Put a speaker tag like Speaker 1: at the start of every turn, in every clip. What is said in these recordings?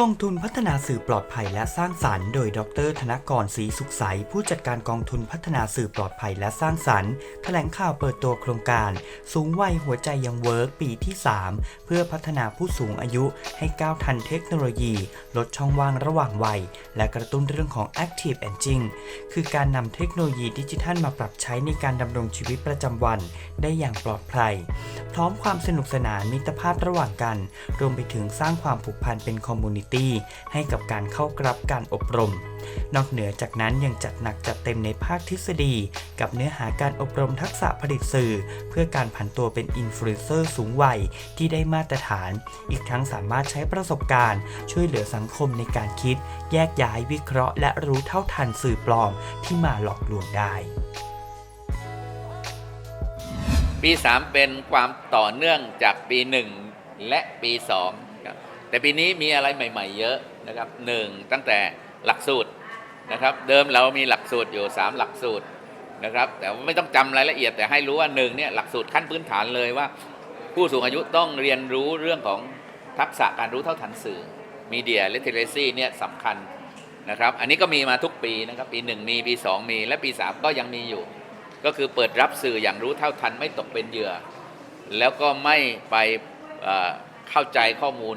Speaker 1: กองทุนพัฒนาสื่อปลอดภัยและสร้างสรรค์ โดย ดร ธนกรศรีสุขใส ผู้จัดการกองทุนพัฒนาสื่อปลอดภัยและสร้างสรรค์ แถลงข่าวเปิดตัวโครงการ สูงวัยหัวใจยังเวิร์กปีที่ 3 เพื่อพัฒนาผู้สูงอายุให้ก้าวทันเทคโนโลยี ลดช่องว่างระหว่างวัย และกระตุ้นเรื่องของ Active Aging คือการนำเทคโนโลยีดิจิทัลมาปรับใช้ในการดำรงชีวิตประจำวัน ได้อย่างปลอดภัย พร้อมความสนุกสนานมิตรภาพระหว่างกัน รวมไปถึงสร้างความผูกพันเป็นคอมมูนิตี้ให้กับการเข้ารับการอบรม นอกเหนือจากนั้นยังจัดหนักจัดเต็มในภาคทฤษฎี กับเนื้อหาการอบรมทักษะผลิตสื่อ เพื่อการผันตัวเป็นอินฟลูเอนเซอร์สูงวัยที่ได้มาตรฐาน อีกทั้งสามารถใช้ประสบการณ์ ช่วยเหลือสังคมในการคิด แยกย้ายวิเคราะห์ และรู้เท่าทันสื่อปลอมที่มาหลอกลวงได้
Speaker 2: ปี 3 เป็นความต่อเนื่องจากปี 1 และปี 2 แต่ปีนี้มีอะไรใหม่ ๆ เยอะนะครับหนึ่งตั้งแต่หลักสูตรนะครับ เดิมเรามีหลักสูตรอยู่ 3 หลักสูตรนะครับ แต่ว่าไม่ต้องจำรายละเอียดแต่ให้รู้ว่าหนึ่งเนี่ยหลักสูตรขั้นพื้นฐานเลยว่า ผู้สูงอายุต้องเรียนรู้เรื่องของทักษะการรู้เท่าทันสื่อ Media Literacy เนี่ยสำคัญนะครับ อันนี้ก็มีมาทุกปีนะครับ ปี 1 มีปี 2 มี และปี 3 ก็ยังมีอยู่ ก็คือเปิดรับสื่ออย่างรู้เท่าทันไม่ตกเป็นเหยื่อ แล้วก็ไม่ไปเข้าใจข้อมูล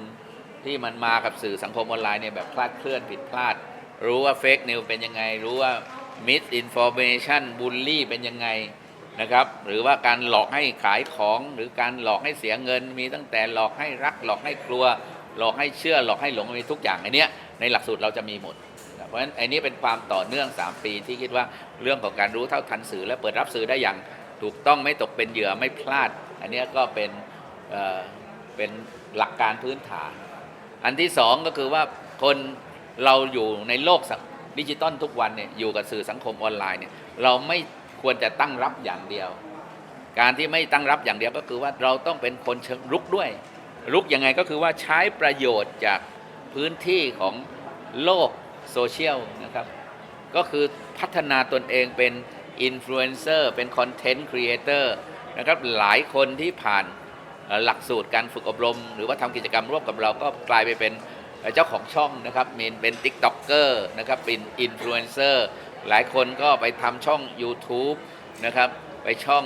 Speaker 2: ที่มันมากับสื่อสังคมออนไลน์เนี่ยแบบคลาดเคลื่อนผิดพลาด รู้ว่าเฟกนิวเป็นยังไง รู้ว่ามิสอินโฟเมชันบูลลี่เป็นยังไงนะครับหรือว่าการหลอกให้ขายของหรือการหลอกให้เสียเงิน มีตั้งแต่หลอกให้รักหลอกให้กลัว หลอกให้เชื่อหลอกให้หลงมีทุกอย่างไอเนี้ยในหลักสูตรเราจะมีหมด เพราะฉะนั้นไอ้นี้เป็นความต่อเนื่อง 3 ปีที่คิดว่าเรื่องของการรู้เท่าทันสื่อ และเปิดรับสื่อได้อย่างถูกต้องไม่ตกเป็นเหยื่อไม่พลาด อันเนี้ยก็เป็นเเป็นหลักการพื้นฐาน อันที่สองก็คือว่าคนเราอยู่ในโลกดิจิตอลทุกวันเนี่ยอยู่กับสื่อสังคมออนไลน์เนี่ยเราไม่ควรจะตั้งรับอย่างเดียว การที่ไม่ตั้งรับอย่างเดียวก็คือว่าเราต้องเป็นคนเชิงรุกด้วย รุกยังไงก็คือว่าใช้ประโยชน์จากพื้นที่ของโลกโซเชียลนะครับ ก็คือพัฒนาตนเองเป็นอินฟลูเอนเซอร์เป็นคอนเทนต์ครีเอเตอร์นะครับหลายคนที่ผ่าน หลักสูตรการฝึกอบรม หรือว่าทำกิจกรรมร่วมกับเราก็กลายไปเป็นเจ้าของช่องนะครับมีเป็น t ิ k t o k เกอร์นะครับเป็นอินฟลูเอนเซอร์หลายคนก็ไปทำช่อง YouTube นะครับไปช่อง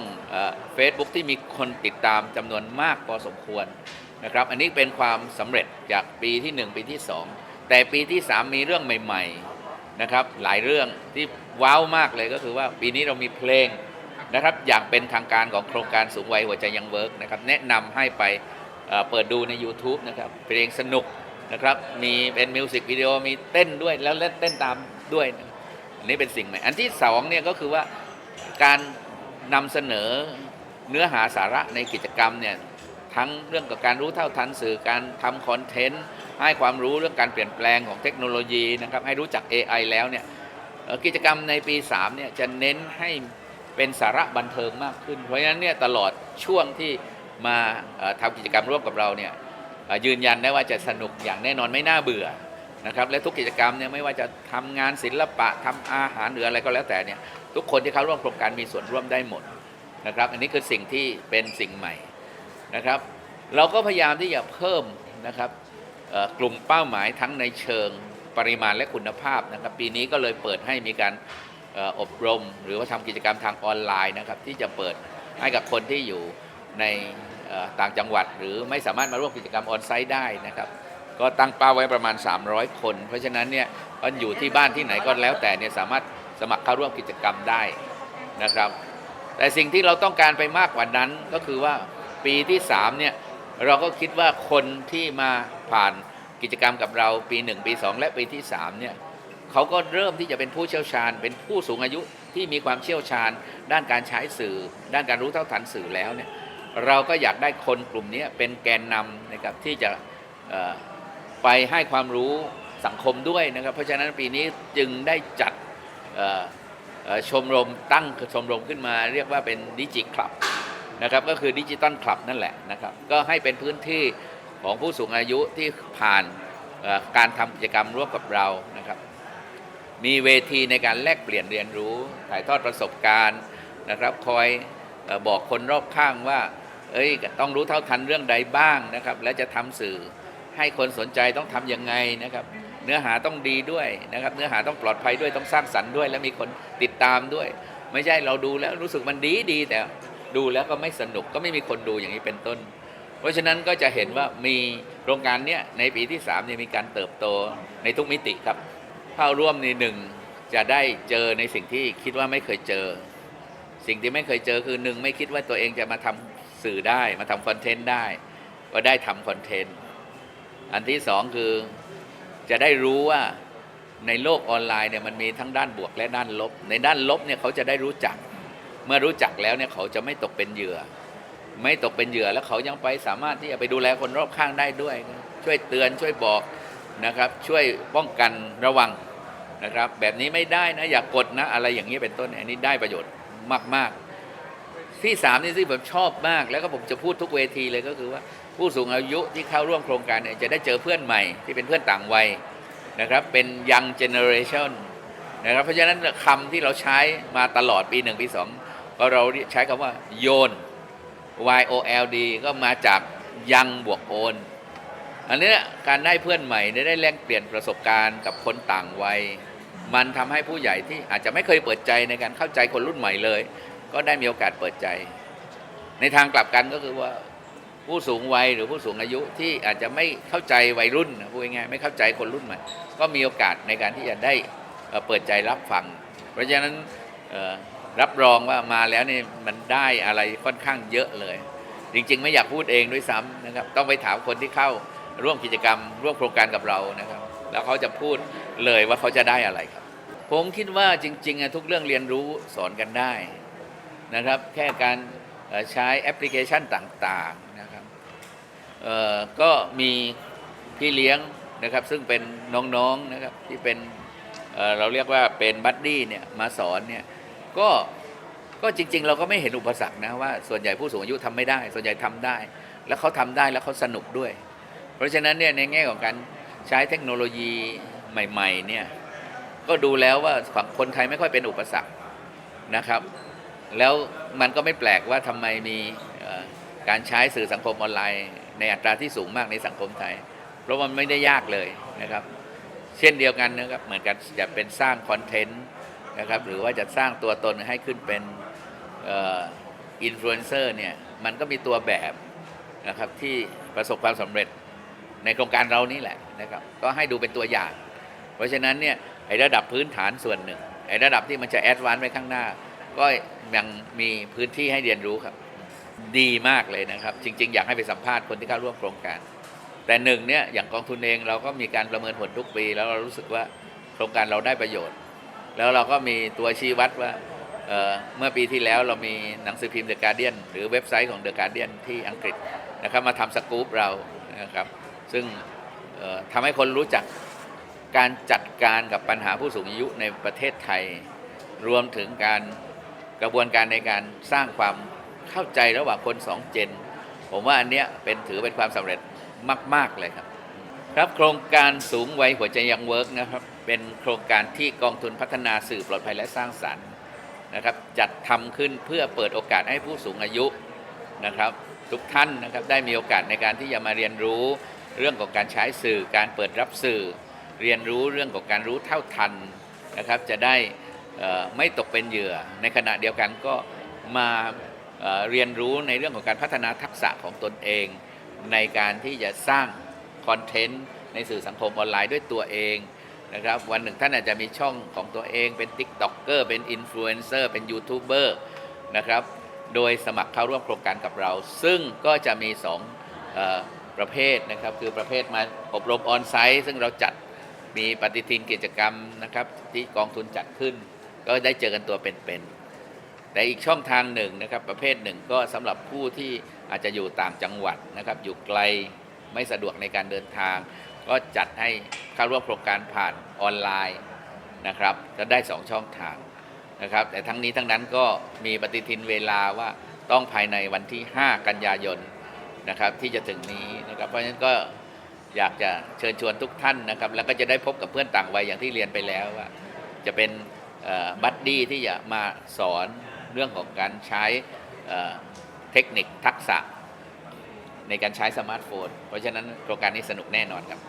Speaker 2: เฟซบุ๊กที่มีคนติดตามจำนวนมากพอสมควรนะครับอันนี้เป็นความสำเร็จจากปีที่ 1 ปีที่ 2 แต่ปีที่ 3 มีเรื่องใหม่ ๆนะครับหลายเรื่องที่ว้าวมากเลยก็คือว่าปีนี้เรามีเพลง นะครับอย่างเป็นทางการของโครงการสูงวัยหัวใจยังเวิร์กนะครับแนะนำให้ไปเปิดดูใน YouTube นะครับเพลงสนุกนะครับมีเป็นมิวสิกวิดีโอมีเต้นด้วยแล้วเล่นเต้นตามด้วยอันนี้เป็นสิ่งใหม่ อันที่สองเนี่ยก็คือว่าการนำเสนอเนื้อหาสาระในกิจกรรมเนี่ยทั้งเรื่องกับการรู้เท่าทันสื่อการทำคอนเทนต์ให้ความรู้เรื่องการเปลี่ยนแปลงของเทคโนโลยีนะครับให้รู้จัก AI แล้วเนี่ยกิจกรรมในปี 3 เนี่ยจะเน้นให้ เป็นสาระบันเทิงมากขึ้น เพราะฉะนั้นเนี่ยตลอดช่วงที่มาทำกิจกรรมร่วมกับเราเนี่ยยืนยันได้ว่าจะสนุกอย่างแน่นอนไม่น่าเบื่อนะครับและทุกกิจกรรมเนี่ยไม่ว่าจะทำงานศิลปะทำอาหารหรืออะไรก็แล้วแต่เนี่ยทุกคนที่เข้าร่วมโครงการมีส่วนร่วมได้หมดนะครับ อันนี้คือสิ่งที่เป็นสิ่งใหม่นะครับ เราก็พยายามที่จะเพิ่มนะครับกลุ่มเป้าหมายทั้งในเชิงปริมาณและคุณภาพนะครับ ปีนี้ก็เลยเปิดให้มีการ อบรม หรือว่าทำกิจกรรมทางออนไลน์นะครับที่จะเปิดให้กับคนที่อยู่ในต่างจังหวัด หรือไม่สามารถมาร่วมกิจกรรมออนไซต์ได้นะครับก็ตั้งเป้าไว้ประมาณ 300 คน เพราะฉะนั้นเนี่ยก็อยู่ที่บ้านที่ไหนก็แล้วแต่เนี่ยสามารถสมัครเข้าร่วมกิจกรรมได้นะครับ แต่สิ่งที่เราต้องการไปมากกว่านั้นก็คือว่าปีที่3เนี่ยเราก็คิดว่าคนที่มาผ่านกิจกรรมกับเราปี 1 ปี 2 และปีที่3เนี่ย เขาก็เริ่มที่จะเป็นผู้เชี่ยวชาญ เป็นผู้สูงอายุที่มีความเชี่ยวชาญ ด้านการใช้สื่อ ด้านการรู้เท่าทันสื่อแล้วเนี่ยเราก็อยากได้คนกลุ่มนี้เป็นแกนนำนะครับที่จะไปให้ความรู้สังคมด้วยนะครับ เพราะฉะนั้นปีนี้จึงได้จัดชมรมตั้งชมรมขึ้นมา เรียกว่าเป็นดิจิคลับนะครับก็คือดิจิตอลคลับนั่นแหละนะครับก็ให้เป็นพื้นที่ของผู้สูงอายุที่ผ่านการทำกิจกรรมร่วมกับเรานะครับ มีเวทีในการแลกเปลี่ยนเรียนรู้ ถ่ายทอดประสบการณ์นะครับคอยบอกคนรอบข้างว่า เอ้ยต้องรู้เท่าทันเรื่องใดบ้างนะครับ และจะทำสื่อให้คนสนใจต้องทำยังไงนะครับ เนื้อหาต้องดีด้วยนะครับ เนื้อหาต้องปลอดภัยด้วยต้องสร้างสรรค์ด้วย และมีคนติดตามด้วย ไม่ใช่เราดูแล้วรู้สึกมันดีดีแต่ดูแล้วก็ไม่สนุกก็ไม่มีคนดูอย่างนี้เป็นต้น เพราะฉะนั้นก็จะเห็นว่ามีโครงการเนี้ยในปีที่3เนี่ยมีการเติบโตในทุกมิติครับ เข้าร่วมในหนึ่งจะได้เจอในสิ่งที่คิดว่าไม่เคยเจอ สิ่งที่ไม่เคยเจอคือหนึ่งไม่คิดว่าตัวเองจะมาทำสื่อได้มาทำคอนเทนต์ได้ ก็ได้ทำคอนเทนต์อันที่สองคือจะได้รู้ว่าในโลกออนไลน์เนี่ยมันมีทั้งด้านบวกและด้านลบ ในด้านลบเนี่ยเขาจะได้รู้จัก เมื่อรู้จักแล้วเนี่ยเขาจะไม่ตกเป็นเหยื่อ ไม่ตกเป็นเหยื่อแล้วเขายังไปสามารถที่จะไปดูแลคนรอบข้างได้ด้วย ช่วยเตือนช่วยบอกนะครับ ช่วยป้องกันระวัง นะครับ แบบนี้ไม่ได้นะอย่ากกดนะ อะไรอย่างนี้เป็นต้นอันนี้ได้ประโยชน์มาก ๆ ที่สามนี่ที่ผมชอบมาก แล้วก็ผมจะพูดทุกเวทีเลยก็คือว่าผู้สูงอายุที่เข้าร่วมโครงการเนี่ยจะได้เจอเพื่อนใหม่ที่เป็นเพื่อนต่างวัยนะครับเป็น young generation นะครับเพราะฉะนั้นคำที่เราใช้มาตลอดปีหนึ่งปีสองก็เราใช้คำว่าโยน Y O L D ก็มาจากยังบวกโอน อันนี้การได้เพื่อนใหม่ได้แลกเปลี่ยนประสบการณ์กับคนต่างวัย มันทำให้ผู้ใหญ่ที่อาจจะไม่เคยเปิดใจในการเข้าใจคนรุ่นใหม่เลย ก็ได้มีโอกาสเปิดใจ ในทางกลับกันก็คือว่าผู้สูงวัยหรือผู้สูงอายุที่อาจจะไม่เข้าใจวัยรุ่นพูดง่ายๆไม่เข้าใจคนรุ่นใหม่ ก็มีโอกาสในการที่จะได้เปิดใจรับฟัง เพราะฉะนั้นรับรองว่ามาแล้วนี่มันได้อะไรค่อนข้างเยอะเลย จริง ๆ ไม่อยากพูดเองด้วยซ้ำนะครับ ต้องไปถามคนที่เข้าร่วมกิจกรรม ร่วมโครงการกับเรานะครับ แล้วเขาจะพูดเลยว่าเขาจะได้อะไรครับ ผมคิดว่าจริงๆทุกเรื่องเรียนรู้สอนกันได้นะครับ แค่การใช้แอปพลิเคชันต่างๆนะครับก็มีพี่เลี้ยงนะครับ ซึ่งเป็นน้องๆนะครับที่เป็นเเราเรียกว่าเป็นบัดดี้เนี่ยมาสอนเนี่ยก็ก็จริง ๆ เราก็ไม่เห็นอุปสรรคนะว่าส่วนใหญ่ผู้สูงอายุทำไม่ได้ ส่วนใหญ่ทำได้ แล้วเขาทำได้แล้วเขาสนุกด้วย เพราะฉะนั้นเนี่ยในแง่ของการใช้เทคโนโลยีใหม่ ๆ เนี่ย ก็ดูแล้วว่าฝั่งคนไทยไม่ค่อยเป็นอุปสรรคนะครับ แล้วมันก็ไม่แปลกว่าทำไมมีการใช้สื่อสังคมออนไลน์ ในอัตราที่สูงมากในสังคมไทย เพราะมันไม่ได้ยากเลยนะครับ เช่นเดียวกันนะครับเหมือนกันจะเป็นสร้างคอนเทนต์นะครับหรือว่าจะสร้างตัวตนให้ขึ้นเป็นอินฟลูเอนเซอร์เนี่ยมันก็มีตัวแบบนะครับที่ประสบความสำเร็จในโครงการเรานี่แหละนะครับ ก็ให้ดูเป็นตัวอย่าง เพราะฉะนั้นเนี่ย อ้ระดับพื้นฐานส่วนหนึ่งไอ้ระดับที่มันจะแอดวานซ์ไปข้างหน้า ก็ยังมีพื้นที่ให้เรียนรู้ครับ ดีมากเลยนะครับ จริง ๆ อยากให้ไปสัมภาษณ์คนที่เข้าร่วมโครงการ แต่หนึ่งเนี่ยอย่างกองทุนเองเราก็มีการประเมินผลทุกปี แล้วเรารู้สึกว่าโครงการเราได้ประโยชน์ แล้วเราก็มีตัวชี้วัดว่าเเมื่อปีที่แล้วเรามีหนังสือพิมพ์ The Guardian หรือเว็บไซต์ของ The Guardian ที่อังกฤษนะครับมาทำสกู๊ปเรานะครับซึ่งทำให้คนรู้จัก การจัดการกับปัญหาผู้สูงอายุในประเทศไทย รวมถึงการกระบวนการในการสร้างความเข้าใจระหว่างคนสองเจน ผมว่าอันเนี้ยเป็นถือเป็นความสำเร็จมาก ๆ เลยครับ ครับโครงการสูงวัยหัวใจยังเวิร์กนะครับเป็นโครงการที่กองทุนพัฒนาสื่อปลอดภัยและสร้างสรรค์นะครับ จัดทำขึ้นเพื่อเปิดโอกาสให้ผู้สูงอายุนะครับ ทุกท่านนะครับได้มีโอกาสในการที่จะมาเรียนรู้เรื่องของการใช้สื่อการเปิดรับสื่อ เรียนรู้เรื่องของการรู้เท่าทันนะครับ จะได้ไม่ตกเป็นเหยื่อ ในขณะเดียวกันก็มาเรียนรู้ในเรื่องของการพัฒนาทักษะของตนเอง ในการที่จะสร้างคอนเทนต์ในสื่อสังคมออนไลน์ด้วยตัวเองนะครับวันหนึ่งท่านอาจจะมีช่องของตัวเองเป็น t ิ k t o k เกอร์เป็นอินฟลูเอนเซอร์เป็นยูทูบเบอร์นะครับโดยสมัครเข้าร่วมโครงการกับเรา ซึ่งก็จะมี2เอ่อประเภทนะครับ คือประเภทมาอบรมออนไซต์ซึ่งเราจัด มีปฏิทินกิจกรรมนะครับ ที่กองทุนจัดขึ้น ก็ได้เจอกันตัวเป็นๆแต่อีกช่องทางหนึ่งนะครับประเภทหนึ่งก็สำหรับผู้ที่อาจจะอยู่ต่างจังหวัดนะครับ อยู่ไกลไม่สะดวกในการเดินทาง ก็จัดให้เข้าร่วมโครงการผ่านออนไลน์นะครับจะได้ 2 ช่องทางนะครับ แต่ทั้งนี้ทั้งนั้นก็มีปฏิทินเวลาว่าต้องภายในวันที่ 5 กันยายนนะครับที่จะถึงนี้นะครับเพราะฉะนั้นก็ อยากจะเชิญชวนทุกท่านนะครับ แล้วก็จะได้พบกับเพื่อนต่างวัยอย่างที่เรียนไปแล้วว่า จะเป็นบัดดี้ที่จะมาสอนเรื่องของการใช้เอ่อเทคนิคทักษะในการใช้สมาร์ทโฟน เพราะฉะนั้นโครงการนี้สนุกแน่นอนครับ